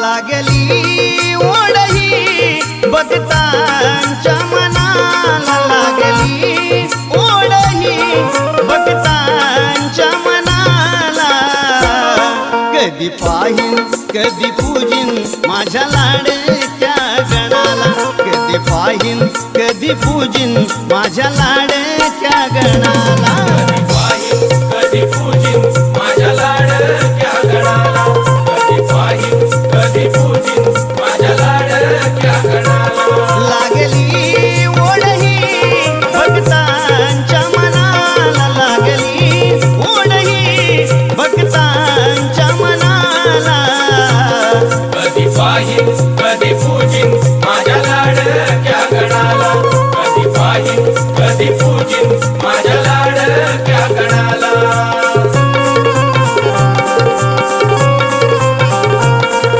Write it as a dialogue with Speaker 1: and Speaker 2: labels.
Speaker 1: लागली ओढही भक्तांच्या मनाला लागली ओढही भक्तांच्या मनाला. कधी पाहिन कधी पूजिन माझ्या लाडक्या गणाला कधी पाहिन कधी पूजिन माझ्या लाडक्या
Speaker 2: पाहिन कधी पूजिन माझ्या लाडक्या गणाला कधी पाहिन कधी पूजिन.